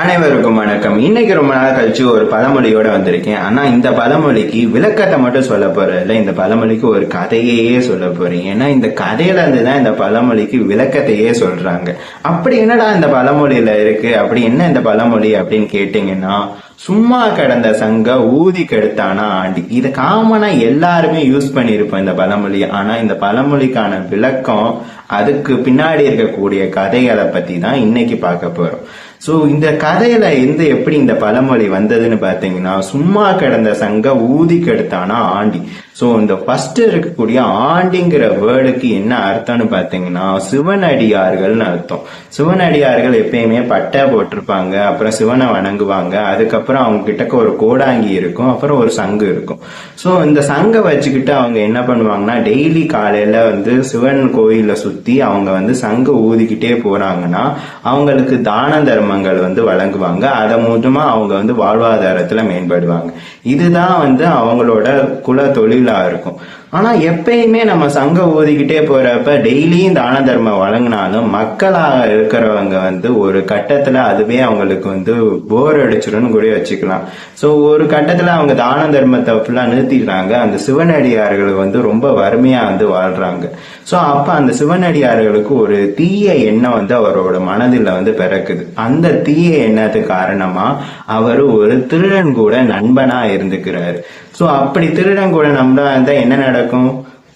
அனைவருக்கும் வணக்கம். இன்னைக்கு ரொம்ப நாள் கழிச்சு ஒரு பழமொழியோட வந்திருக்கேன். ஆனா இந்த பழமொழிக்கு விளக்கத்தை மட்டும் சொல்ல போறதில்ல. இந்த பழமொழிக்கு ஒரு கதையையே சொல்ல போறேன். ஏன்னா இந்த கதையில இருந்து தான் இந்த பழமொழிக்கு விளக்கத்தையே சொல்றாங்க. அப்படி என்னடா இந்த பழமொழியில இருக்கு? அப்படி என்ன இந்த பழமொழி அப்படின்னு கேட்டீங்கன்னா சும்மா கிடந்த சங்க ஊதி கெடுத்தானா ஆண்டி? இதை காமனா எல்லாருமே யூஸ் பண்ணியிருப்போம் இந்த பழமொழி ஆனா இந்த பழமொழிக்கான விளக்கம் அதுக்கு பின்னாடி இருக்கக்கூடிய கதைகளை பத்தி தான் இன்னைக்கு பார்க்க போறோம். ஸோ இந்த கதையில எந்த எப்படி இந்த பழமொழி வந்ததுன்னு பாத்தீங்கன்னா சும்மா கிடந்த சங்க ஊதி கெடுத்தானா ஆண்டி. ஸோ இந்த ஃபர்ஸ்ட் இருக்கக்கூடிய ஆண்டிங்கிற வேர்டுக்கு என்ன அர்த்தம்னு பாத்தீங்கன்னா சிவனடியார்கள்னு அர்த்தம். சிவனடியார்கள் எப்பயுமே பட்டை போட்டிருப்பாங்க அப்புறம் சிவனை வணங்குவாங்க அதுக்கப்புறம் அவங்க கிட்டக்க ஒரு கோடாங்கி இருக்கும் அப்புறம் ஒரு சங்கு இருக்கும். ஸோ இந்த சங்கை வச்சுக்கிட்டு அவங்க என்ன பண்ணுவாங்கன்னா டெய்லி காலையில வந்து சிவன் கோயில சுற்றி அவங்க வந்து சங்கு ஊதிக்கிட்டே போறாங்கன்னா அவங்களுக்கு தான தர்மங்கள் வந்து வழங்குவாங்க. அதை மூலமா அவங்க வந்து வாழ்வாதாரத்துல மேம்படுவாங்க. இதுதான் வந்து அவங்களோட குல தொழிலா இருக்கும். ஆனா எப்பயுமே நம்ம சங்கம் ஊதிக்கிட்டே போறப்ப டெய்லியும் தான தர்மம் வழங்கினாலும் மக்களாக இருக்கிறவங்க வந்து ஒரு கட்டத்துல அதுவே அவங்களுக்கு வந்து போர் அடிச்சிடும் கூட வச்சுக்கலாம். சோ ஒரு கட்டத்துல அவங்க தான தர்மத்தை ஃபுல்லா நிறுத்திடுறாங்க அந்த சிவனடியார்கள் வந்து ரொம்ப வறுமையா வந்து வாழ்றாங்க. சோ அப்ப அந்த சிவனடியார்களுக்கு ஒரு தீய எண்ணம் வந்து அவரோட மனதில் வந்து பிறக்குது. அந்த தீய எண்ணத்துக்கு காரணமா அவர் ஒரு திருடன் கூட நண்பனா இருந்துக்கிறாரு. சோ அப்படி திருடன் கூட நம்ப இருந்தா என்ன நடக்கும்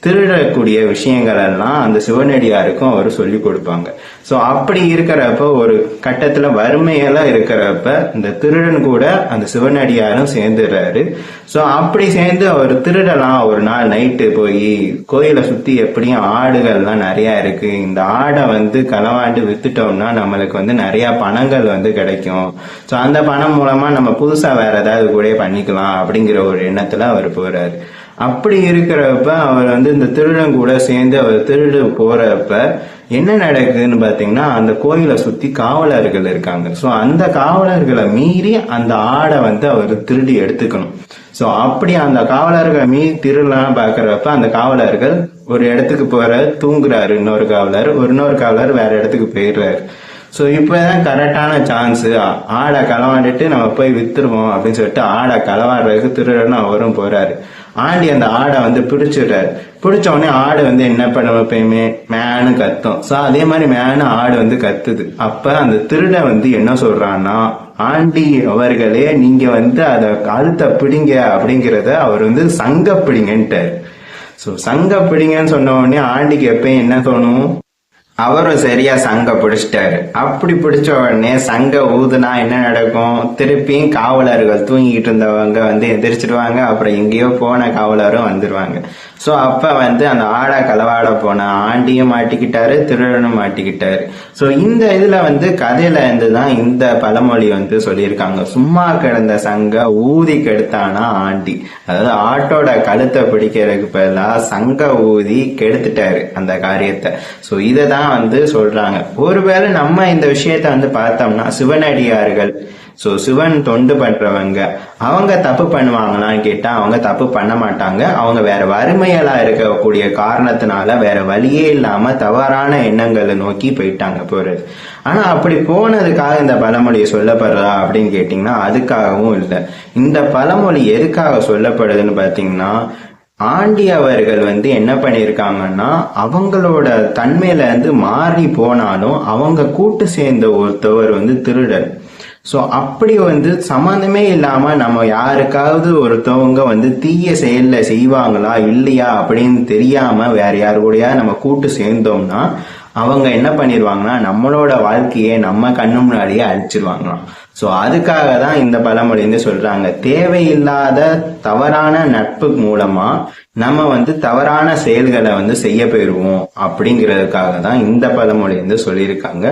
திருடக்கூடிய விஷயங்கள் எல்லாம் அந்த சிவனடியாருக்கும் அவர் சொல்லி கொடுப்பாங்க. ஸோ அப்படி இருக்கிறப்ப ஒரு கட்டத்தில் வறுமையெல்லாம் இருக்கிறப்ப இந்த திருடன் கூட அந்த சிவனடியாரும் சேர்ந்துடுறாரு ஸோ அப்படி சேர்ந்து அவர் திருடலாம். ஒரு நாள் நைட்டு போய் கோயிலை சுற்றி எப்படியும் ஆடுகள்லாம் நிறையா இருக்கு. இந்த ஆடை வந்து களவாண்டு வித்துட்டோம்னா நம்மளுக்கு வந்து நிறையா பணங்கள் வந்து கிடைக்கும். ஸோ அந்த பணம் மூலமாக நம்ம புதுசாக வேற ஏதாவது கூட பண்ணிக்கலாம் அப்படிங்கிற ஒரு எண்ணத்தில் அவர் போகிறாரு அப்படி இருக்கிறப்ப அவர் வந்து இந்த திருடன் கூட சேர்ந்து அவர் திருடு போறப்ப என்ன நடக்குதுன்னு பாத்தீங்கன்னா அந்த கோயிலை சுத்தி காவலர்கள் இருக்காங்க. ஸோ அந்த காவலர்களை மீறி அந்த ஆடை வந்து அவர் திருடி எடுத்துக்கணும். ஸோ அப்படி அந்த காவலர்களை மீறி திருடலாம் பாக்குறப்ப அந்த காவலர்கள் ஒரு இடத்துக்கு போற தூங்குறாரு. இன்னொரு காவலர் ஒரு இன்னொரு காவலர் வேற இடத்துக்கு போயிடுறாரு. ஸோ இப்போதான் கரெக்டான சான்ஸ் ஆடை களவாண்டுட்டு நம்ம போய் வித்துருவோம் அப்படின்னு சொல்லிட்டு ஆடை களவாடுறதுக்கு திருடன்னு அவரும் போறாரு. ஆண்டி அந்த ஆடை வந்து பிடிச்சிடுறாரு. பிடிச்ச உடனே ஆடு வந்து என்ன பண்ண எப்பயுமே? மேனு கத்தும். ஸோ அதே மாதிரி மேனு ஆடு வந்து கத்துது. அப்ப அந்த திருடன் வந்து என்ன சொல்றான்னா ஆண்டி அவர்களே நீங்க வந்து அதை கழுத்தை பிடிங்க அப்படிங்கிறத அவர் வந்து சங்க பிடிங்கன்ட்டார் ஸோ சங்க பிடிங்கன்னு சொன்ன உடனே ஆண்டிக்கு எப்பயும் என்ன தோணும்? அவரும் சரியா சங்க பிடிச்சிட்டாரு. அப்படி பிடிச்ச உடனே சங்க ஊதுனா என்ன நடக்கும்? திருப்பியும் காவலர்கள் தூங்கிட்டு இருந்தவங்க வந்து எந்திரிச்சிடுவாங்க அப்புறம் எங்கேயோ போன காவலரும் வந்துருவாங்க. ஸோ அப்ப வந்து அந்த ஆடை களவாட போன ஆண்டியும் மாட்டிக்கிட்டாரு திருடனும் மாட்டிக்கிட்டாரு. ஸோ இந்த இதுல வந்து கதையில இருந்து தான் இந்த பழமொழி வந்து சொல்லியிருக்காங்க. சும்மா கிடந்த சங்க ஊதி கெடுத்தானா ஆண்டி? அதாவது ஆட்டோட கழுத்தை பிடிக்கிறதுக்கு பதிலாக சங்க ஊதி கெடுத்துட்டாரு அந்த காரியத்தை. ஸோ இதை தான் வந்து சொல்றாங்க. ஒருவேளை நம்ம இந்த விஷயத்த வந்து பார்த்தோம்னா சிவனடியார்கள். ஸோ சிவன் தொண்டு பண்றவங்க. அவங்க தப்பு பண்ணுவாங்களான்னு கேட்டா அவங்க தப்பு பண்ண மாட்டாங்க. அவங்க வேற வறுமையலா இருக்கக்கூடிய காரணத்தினால வேற வழியே இல்லாம தவறான எண்ணங்களை நோக்கி போயிட்டாங்க போறது. ஆனா அப்படி போனதுக்காக இந்த பழமொழியை சொல்லப்படுறா அப்படின்னு கேட்டீங்கன்னா அதுக்காகவும் இல்லை. இந்த பழமொழி எதுக்காக சொல்லப்படுதுன்னு பாத்தீங்கன்னா ஆண்டி அவர்கள் வந்து என்ன பண்ணியிருக்காங்கன்னா அவங்களோட தன்மையில இருந்து மாறி போனாலும் அவங்க கூட்டு சேர்ந்த ஒருத்தவர் வந்து திருடர் ஸோ அப்படி வந்து சம்மந்தமே இல்லாம நம்ம யாருக்காவது ஒருத்தவங்க வந்து தீய செயலில் செய்வாங்களா இல்லையா அப்படின்னு தெரியாம வேற யாரு கூடயா நம்ம கூட்டு சேர்ந்தோம்னா அவங்க என்ன பண்ணிடுவாங்கன்னா நம்மளோட வாழ்க்கையை நம்ம கண்ணு முன்னாடியே அழிச்சிருவாங்களாம். ஸோ அதுக்காக தான் இந்த பழமொழி வந்து சொல்றாங்க. தேவையில்லாத தவறான நட்பு மூலமா நம்ம வந்து தவறான செயல்களை வந்து செய்ய போயிடுவோம் அப்படிங்கிறதுக்காக தான் இந்த பழமொழி வந்து சொல்லியிருக்காங்க.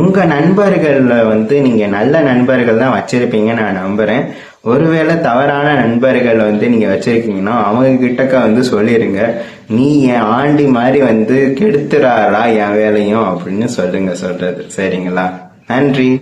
உங்க நண்பர்கள்ல வந்து நீங்க நல்ல நண்பர்கள் தான் வச்சிருப்பீங்க நான் நம்புறேன். ஒருவேளை தவறான நண்பர்கள் வந்து நீங்க வச்சிருக்கீங்கன்னா அவங்க கிட்டக்க வந்து சொல்லிருங்க. நீ என் ஆண்டி மாதிரி வந்து கெடுத்துறாரா என் வேலையும் அப்படின்னு சொல்லுங்க சொல்றது. சரிங்களா? நன்றி.